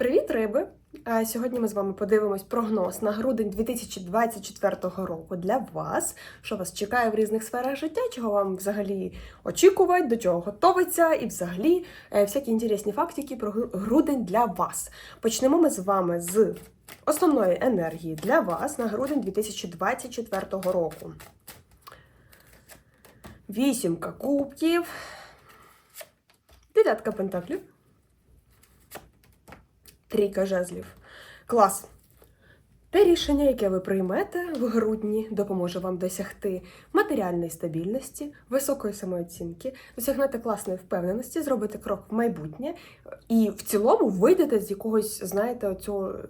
Привіт, риби! Сьогодні ми з вами подивимось прогноз на грудень 2024 року для вас, що вас чекає в різних сферах життя, чого вам взагалі очікувати, до чого готовиться, і взагалі е, всякі інтересні фактики про грудень для вас. Почнемо ми з вами з основної енергії для вас на грудень 2024 року. Вісімка кубків, дев'ятка пентаклів. Трійка жезлів. Клас. Те рішення, яке ви приймете в грудні, допоможе вам досягти матеріальної стабільності, високої самооцінки, досягнете класної впевненості, зробите крок в майбутнє і в цілому вийдете з якогось, знаєте, оцього е,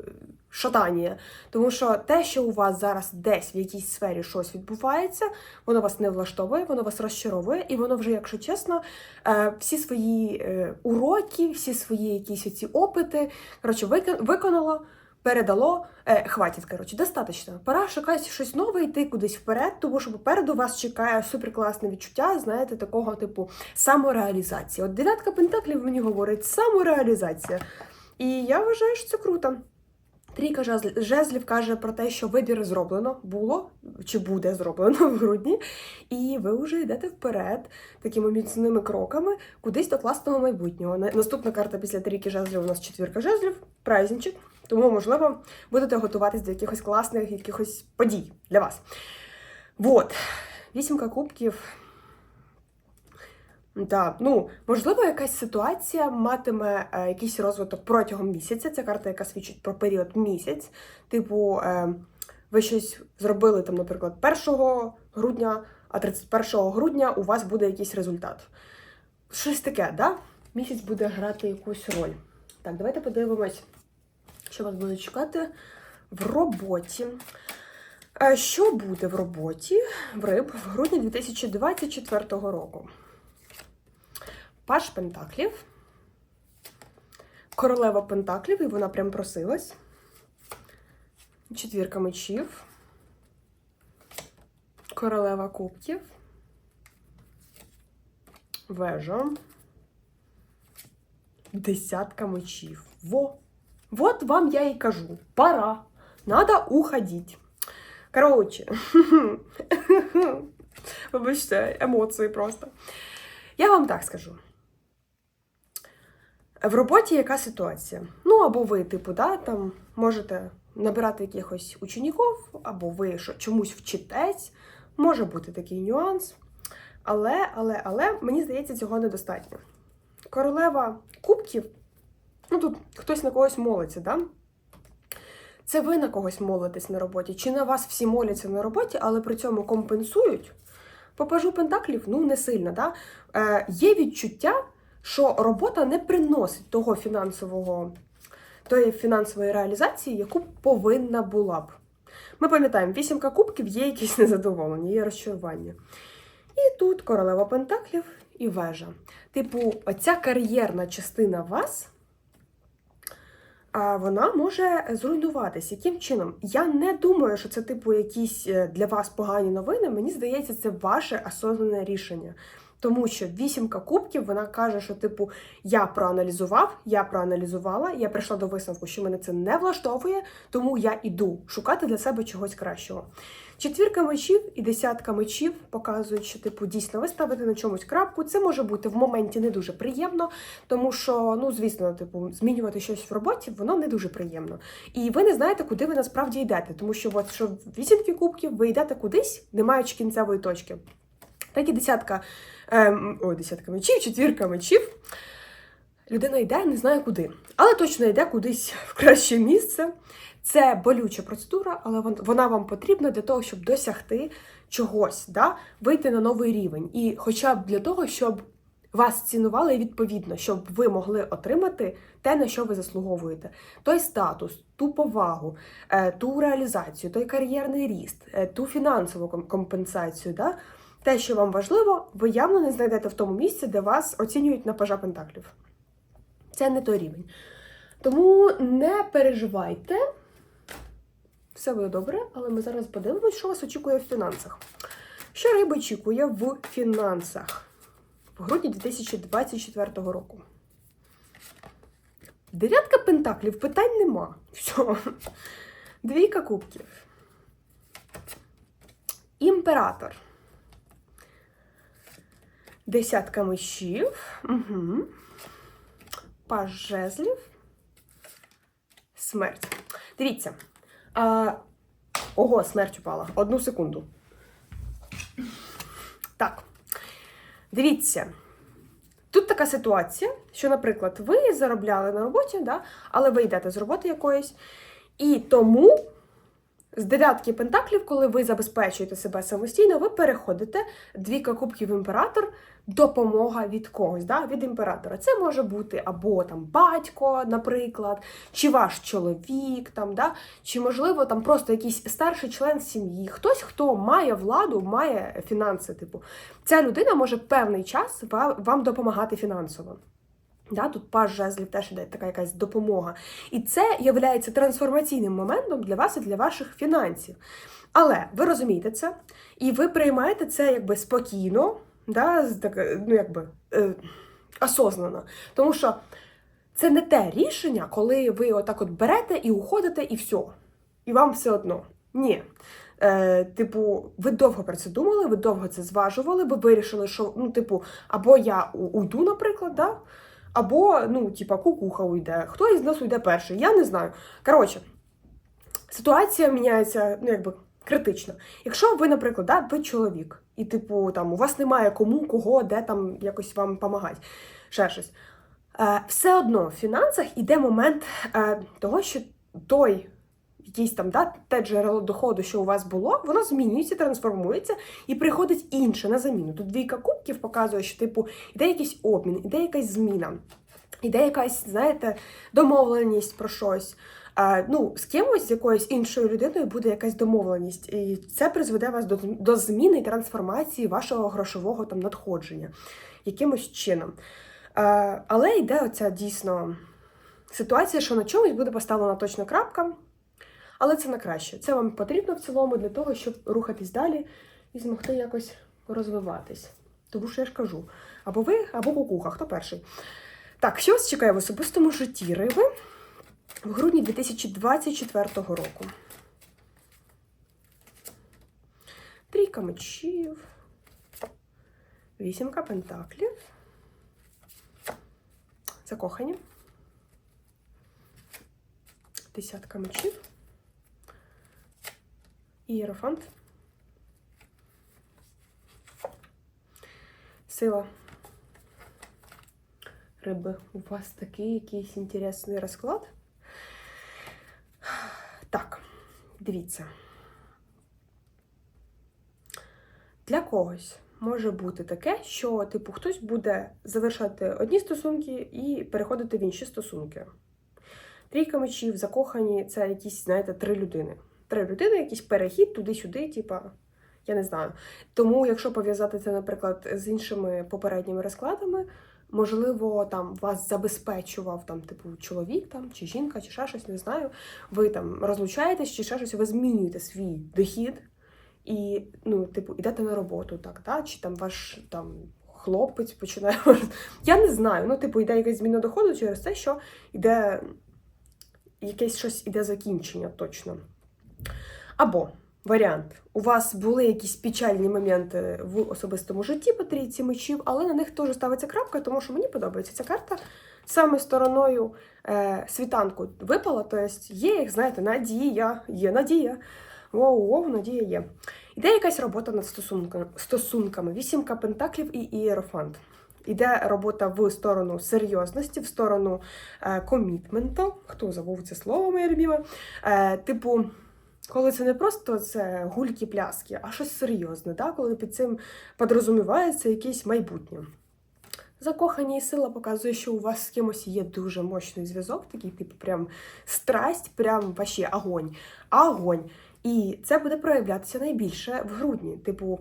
шатання. Тому що те, що у вас зараз десь в якійсь сфері щось відбувається, воно вас не влаштовує, воно вас розчаровує, і воно вже, якщо чесно, е, всі свої е, уроки, всі свої якісь оці опити, коротше, виконало, передало, е, хватить, коротше, достатньо. Пора шукати щось нове, йти кудись вперед, тому що попереду вас чекає суперкласне відчуття, знаєте, такого типу самореалізації. От дев'ятка пентаклів мені говорить самореалізація. І я вважаю, що це круто. Трійка жезлів каже про те, що вибір зроблено, було чи буде зроблено в грудні, і ви вже йдете вперед такими міцними кроками кудись до класного майбутнього. Наступна карта після трійки жезлів у нас четвірка жезлів, праздничок. Тому, можливо, будете готуватись до якихось класних якихось подій для вас. Вот. Вісімка кубків. Так, ну, можливо, якась ситуація матиме е, якийсь розвиток протягом місяця. Це карта, яка свідчить про період місяць. Типу, е, ви щось зробили там, наприклад, 1 грудня, а 31 грудня у вас буде якийсь результат. Щось таке, да? Місяць буде грати якусь роль. Так, давайте подивимось, що вас буде чекати в роботі. Е, Що буде в роботі в риб в грудні 2024 року? Паш Пентаклів, королева Пентаклів, і вона прям просилась. Четвірка мечів, королева кубків, вежа, десятка мечів. Во! Вот вам я і кажу. Пора. Надо уходить. Короче, вибачте, емоції просто. Я вам так скажу. В роботі яка ситуація? Ну, або ви, типу, да, там можете набирати якихось учніків, або ви чомусь вчитесь. Може бути такий нюанс. Але, але, але, мені здається, цього недостатньо. Королева кубків, ну тут хтось на когось молиться, да? Це ви на когось молитесь на роботі, чи на вас всі моляться на роботі, але при цьому компенсують. По пажу пентаклів, ну не сильно, да? Е, є відчуття, що робота не приносить того фінансового, тої фінансової реалізації, яку повинна була б. Ми пам'ятаємо, вісімка кубків є якісь незадоволення, є розчарування. І тут королева пентаклів і вежа. Типу, оця кар'єрна частина вас. Вона може зруйнуватись. Яким чином? Я не думаю, що це типу якісь е, для вас погані новини. Мені здається, це ваше осознане рішення. Тому що вісімка кубків вона каже, що типу я проаналізував, я проаналізувала, я прийшла до висновку, що мене це не влаштовує, тому я іду шукати для себе чогось кращого. Четвірка мечів і десятка мечів показують, що типу дійсно ви ставите на чомусь крапку. Це може бути в моменті не дуже приємно, тому що, ну звісно, типу, змінювати щось в роботі воно не дуже приємно. І ви не знаєте, куди ви насправді йдете, тому що от що вісімки кубків ви йдете кудись, не маючи кінцевої точки. Так і десятка, ем, ой, десятка мечів, четвірка мечів. Людина йде, не знає куди, але точно йде кудись в краще місце. Це болюча процедура, але вона вам потрібна для того, щоб досягти чогось, да? вийти на новий рівень. І хоча б для того, щоб вас цінували відповідно, щоб ви могли отримати те, на що ви заслуговуєте. Той статус, ту повагу, е, ту реалізацію, той кар'єрний ріст, е, ту фінансову компенсацію. Да? Те, що вам важливо, ви явно не знайдете в тому місці, де вас оцінюють на пажа пентаклів. Це не той рівень. Тому не переживайте. Все буде добре, але ми зараз подивимось, що вас очікує в фінансах. Що риба очікує в фінансах в грудні 2024 року? Дев'ятка пентаклів, питань нема. Все. Двійка кубків. Імператор. Десятка мечів. Угу. Паж жезлів. Смерть. Дивіться. А... Ого, смерть упала. Одну секунду. Так. Дивіться. Тут така ситуація, що, наприклад, ви заробляли на роботі, да? але ви йдете з роботи якоїсь. І тому з дев'ятки пентаклів, коли ви забезпечуєте себе самостійно, ви переходите двійка кубків імператор, допомога від когось, да? від імператора. Це може бути або там батько, наприклад, чи ваш чоловік, там, да? чи, можливо, там просто якийсь старший член сім'ї, хтось, хто має владу, має фінанси. Типу, ця людина може певний час вам допомагати фінансово. Да, тут паж жезлів теж іде така якась допомога. І це є трансформаційним моментом для вас і для ваших фінансів. Але ви розумієте це, і ви приймаєте це якби спокійно, да, так, ну, якби, е, осознано. Тому що це не те рішення, коли ви отак от берете і уходите, і все. І вам все одно. Ні. Е, типу, ви довго про це думали, ви довго це зважували, ви вирішили, що, ну, типу, або я уйду, наприклад, да? або, ну, типа, кукуха уйде. Хто із нас уйде перший? Я не знаю. Коротше, ситуація міняється, ну, якби, критично. Якщо ви, наприклад, да, ви чоловік, і, типу, там, у вас немає кому, кого, де там якось вам допомагати, ще щось. Е, все одно в фінансах іде момент е, того, що той якийсь там да, те джерело доходу, що у вас було, воно змінюється, трансформується і приходить інше на заміну. Тут двійка кубків показує, що типу іде якийсь обмін, іде якась зміна, іде якась, знаєте, домовленість про щось. А, ну, з кимось, з якоюсь іншою людиною буде якась домовленість, і це призведе вас до, до зміни і трансформації вашого грошового там надходження якимось чином. А, але йде оця дійсно ситуація, що на чомусь буде поставлена точно крапка, але це на краще. Це вам потрібно в цілому для того, щоб рухатись далі і змогти якось розвиватись. Тому що я ж кажу: або ви, або кукуха, хто перший. Так, що вас чекає в особистому житті риби в грудні 2024 року? Трійка мечів, вісімка пентаклів, закохані, десятка мечів. Ієрофант. Сила. Риби, у вас такий якийсь інтересний розклад. Так, дивіться. Для когось може бути таке, що, типу, хтось буде завершати одні стосунки і переходити в інші стосунки. Трійка мечів, закохані це якісь, знаєте, три людини три людини, якийсь перехід туди-сюди, типа, я не знаю. Тому, якщо пов'язати це, наприклад, з іншими попередніми розкладами, можливо, там вас забезпечував там, типу, чоловік там, чи жінка, чи ще щось, не знаю. Ви там розлучаєтесь, чи ще щось, ви змінюєте свій дохід і, ну, типу, йдете на роботу, так, та? чи там ваш там. Хлопець починає. Я не знаю. Ну, типу, йде якась зміна доходу через те, що йде якесь щось іде закінчення точно. Або варіант: у вас були якісь печальні моменти в особистому житті по трійці мечів, але на них теж ставиться крапка, тому що мені подобається ця карта. Саме стороною е, світанку випала, тобто є, як знаєте, надія, є надія. Воу-воу, надія є. Іде якась робота над стосунками. вісімка пентаклів і ієрофант. Іде робота в сторону серйозності, в сторону е, комітменту. Хто забув це слово, моє любіме? Е, типу. Коли це не просто це гульки-пляски, а щось серйозне, да? коли під цим подрозумівається якесь майбутнє. Закохані і сила показує, що у вас з кимось є дуже мощний зв'язок, такий, типу, прям страсть, прям вообще огонь. Огонь. І це буде проявлятися найбільше в грудні. Типу,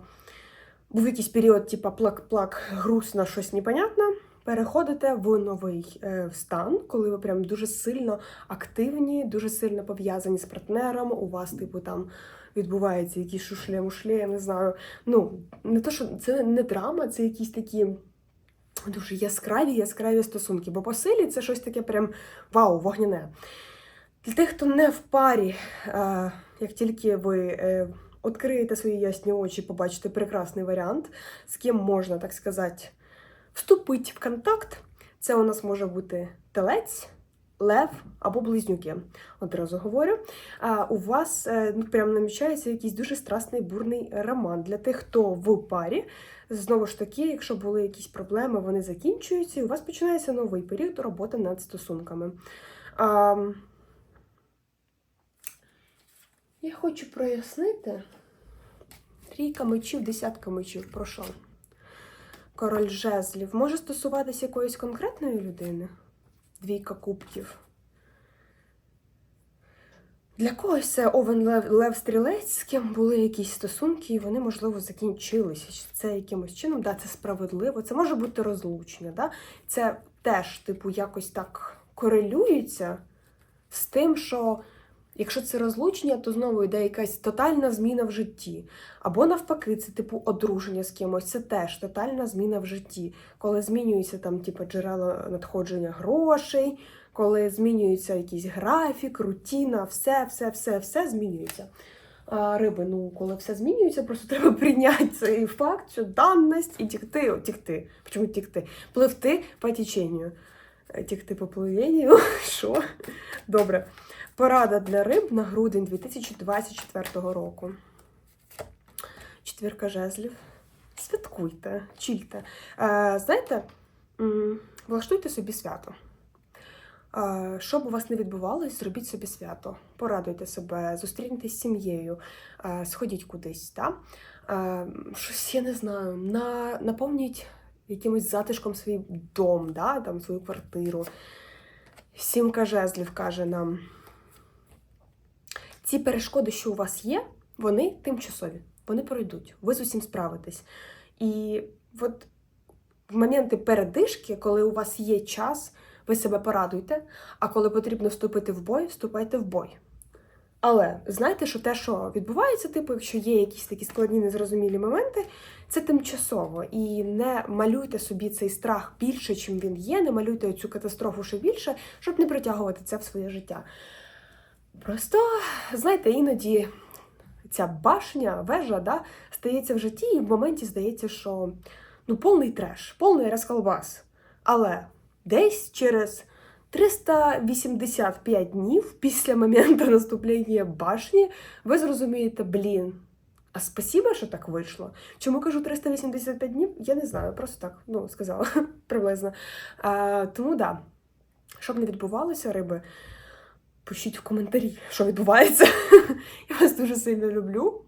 був якийсь період, типу, плак-плак, грустно, щось непонятне переходите в новий е, стан, коли ви прям дуже сильно активні, дуже сильно пов'язані з партнером. У вас, типу, там відбувається якісь шушле-мушле, я не знаю. Ну, не то, що це не драма, це якісь такі дуже яскраві, яскраві стосунки. Бо по силі це щось таке прям вау, вогняне. Для тих, хто не в парі, е, як тільки ви е, відкриєте свої ясні очі, побачите прекрасний варіант, з ким можна, так сказати, вступити в контакт. Це у нас може бути телець, лев або близнюки. Одразу говорю. А у вас е, ну, прям намічається якийсь дуже страсний бурний роман. Для тих, хто в парі, знову ж таки, якщо були якісь проблеми, вони закінчуються, і у вас починається новий період роботи над стосунками. А, я хочу прояснити. Трійка мечів, десятка мечів, про що? Король жезлів може стосуватися якоїсь конкретної людини? Двійка кубків. Для когось це Овен Лев, Лев Стрілець, з ким були якісь стосунки, і вони, можливо, закінчилися. Це якимось чином, да, це справедливо. Це може бути розлучення. Да? Це теж, типу, якось так корелюється з тим, що якщо це розлучення, то знову йде якась тотальна зміна в житті. Або навпаки, це типу одруження з кимось, це теж тотальна зміна в житті, коли змінюються там, типу, джерела надходження грошей, коли змінюється якийсь графік, рутина, все, все, все, все змінюється. А риби, ну коли все змінюється, просто треба прийняти цей факт, що даність і тікти, тікти. Чому тікти? Пливти по теченню. Тікти по пливенню. Що? Добре. Порада для риб на грудень 2024 року. Четвірка жезлів. Святкуйте, чільте. Е, знаєте, влаштуйте собі свято. Е, Що б у вас не відбувалось, зробіть собі свято. Порадуйте себе, зустріньтесь з сім'єю, е, сходіть кудись. Да? Е, Щось я не знаю, на, наповніть якимось затишком свій дом, да? там, свою квартиру. Сімка жезлів каже нам. Ці перешкоди, що у вас є, вони тимчасові, вони пройдуть, ви з усім справитесь. І от в моменти передишки, коли у вас є час, ви себе порадуйте, а коли потрібно вступити в бой, вступайте в бой. Але знайте, що те, що відбувається, типу, якщо є якісь такі складні незрозумілі моменти, це тимчасово. І не малюйте собі цей страх більше, чим він є, не малюйте цю катастрофу ще більше, щоб не притягувати це в своє життя. Просто, знаєте, іноді ця башня, вежа, да, стається в житті, і в моменті здається, що ну, повний треш, повний розколбас. Але десь через 385 днів після моменту наступлення башні ви зрозумієте, блін. А спасіба, що так вийшло. Чому кажу 385 днів? Я не знаю, просто так ну, сказала приблизно. А, тому да, щоб не відбувалося, риби, пишіть в коментарі, що відбувається. Я вас дуже сильно люблю.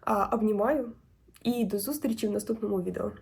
А, обнімаю. І до зустрічі в наступному відео.